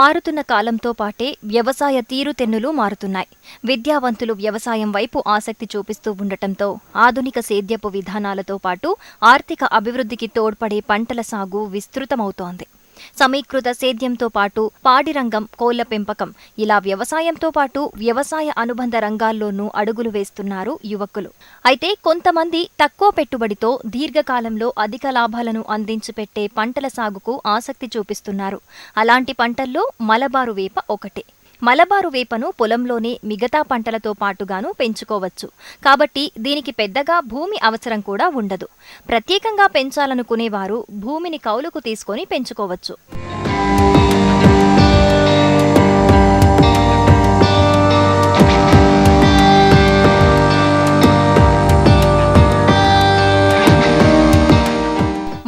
మారుతున్న కాలంతో పాటే వ్యవసాయ తీరుతెన్నులు మారుతున్నాయి. విద్యావంతులు వ్యవసాయం వైపు ఆసక్తి చూపిస్తూ ఉండటంతో ఆధునిక సేద్యపు విధానాలతో పాటు ఆర్థిక అభివృద్ధికి తోడ్పడే పంటల సాగు విస్తృతమవుతోంది. సమీకృత సేద్యంతో పాటు పాడి రంగం కోళ్ళ పెంపకం. ఇలా వ్యవసాయంతో పాటు వ్యవసాయ అనుబంధ రంగాల్లోనూ అడుగులు వేస్తున్నారు యువకులు. అయితే కొంతమంది తక్కువ పెట్టుబడితో దీర్ఘకాలంలో అధిక లాభాలను అందించి పెట్టే పంటల సాగుకు ఆసక్తి చూపిస్తున్నారు. అలాంటి పంటల్లో మలబారు వేప ఒకటి. మలబారు వేపను పొలంలోనే మిగతా పంటలతో పాటుగాను పెంచుకోవచ్చు. కాబట్టి దీనికి పెద్దగా భూమి అవసరం కూడా ఉండదు. ప్రత్యేకంగా పెంచాలనుకునేవారు భూమిని కౌలుకు తీసుకొని పెంచుకోవచ్చు.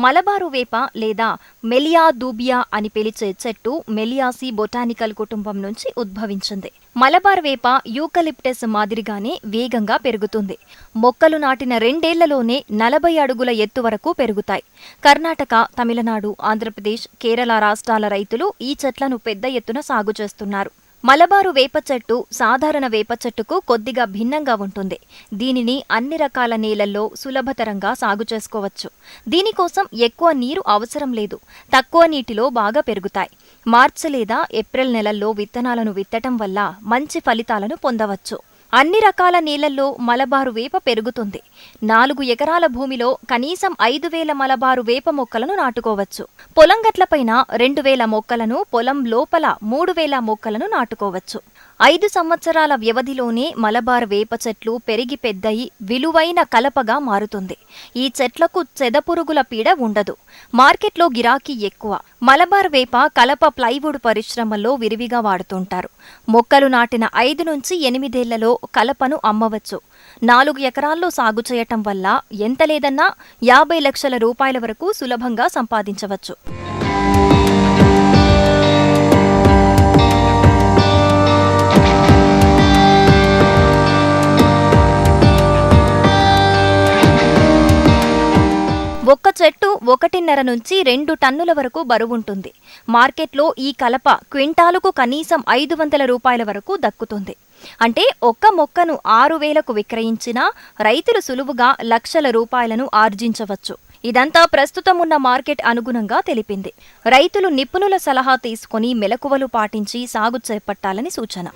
మలబారు వేప లేదా మెలియా దూబియా అని పిలిచే చెట్టు మెలియాసి బొటానికల్ కుటుంబం నుంచి ఉద్భవించింది. మలబార్ వేప యూకలిప్టస్ మాదిరిగానే వేగంగా పెరుగుతుంది. మొక్కలు నాటిన రెండేళ్ళలోనే నలభై అడుగుల ఎత్తు వరకు పెరుగుతాయి. కర్ణాటక తమిళనాడు ఆంధ్రప్రదేశ్ కేరళ రాష్ట్రాల రైతులు ఈ చెట్లను పెద్ద ఎత్తున సాగు చేస్తున్నారు. మలబారు వేప చెట్టు సాధారణ వేప చెట్టుకు కొద్దిగా భిన్నంగా ఉంటుంది. దీనిని అన్ని రకాల నేలల్లో సులభతరంగా సాగు చేసుకోవచ్చు. దీనికోసం ఎక్కువ నీరు అవసరం లేదు. తక్కువ నీటిలో బాగా పెరుగుతాయి. మార్చి లేదా ఏప్రిల్ నెలల్లో విత్తనాలను విత్తటం వల్ల మంచి ఫలితాలను పొందవచ్చు. అన్ని రకాల నీళ్ళలో మలబారు వేప పెరుగుతుంది. నాలుగు ఎకరాల భూమిలో కనీసం ఐదు వేల మలబారు వేప మొక్కలను నాటుకోవచ్చు. పొలం గట్లపైన రెండు వేల మొక్కలను పొలం లోపల మూడు వేల మొక్కలను నాటుకోవచ్చు. ఐదు సంవత్సరాల వ్యవధిలోనే మలబార్ వేప చెట్లు పెరిగి పెద్దయి విలువైన కలపగా మారుతుంది. ఈ చెట్లకు చెదపురుగుల పీడ ఉండదు. మార్కెట్లో గిరాకీ ఎక్కువ. మలబార్ వేప కలప ప్లైవుడ్ పరిశ్రమల్లో విరివిగా వాడుతుంటారు. మొక్కలు నాటిన ఐదు నుంచి ఎనిమిదేళ్ళలో కలపను అమ్మవచ్చు. నాలుగు ఎకరాల్లో సాగు చేయటం వల్ల ఎంత లేదన్నా యాభై లక్షల రూపాయల వరకు సులభంగా సంపాదించవచ్చు. ఒక్క చెట్టు ఒకటిన్నర నుంచి రెండు టన్నుల వరకు బరువుంటుంది. మార్కెట్లో ఈ కలప క్వింటాలుకు కనీసం ఐదు వందల రూపాయల వరకు దక్కుతుంది. అంటే ఒక్క మొక్కను ఆరు వేలకు విక్రయించినా రైతులు సులువుగా లక్షల రూపాయలను ఆర్జించవచ్చు. ఇదంతా ప్రస్తుతం ఉన్న మార్కెట్ అనుగుణంగా తెలిపింది. రైతులు నిపుణుల సలహా తీసుకుని మెలకువలు పాటించి సాగు చేపట్టాలని సూచన.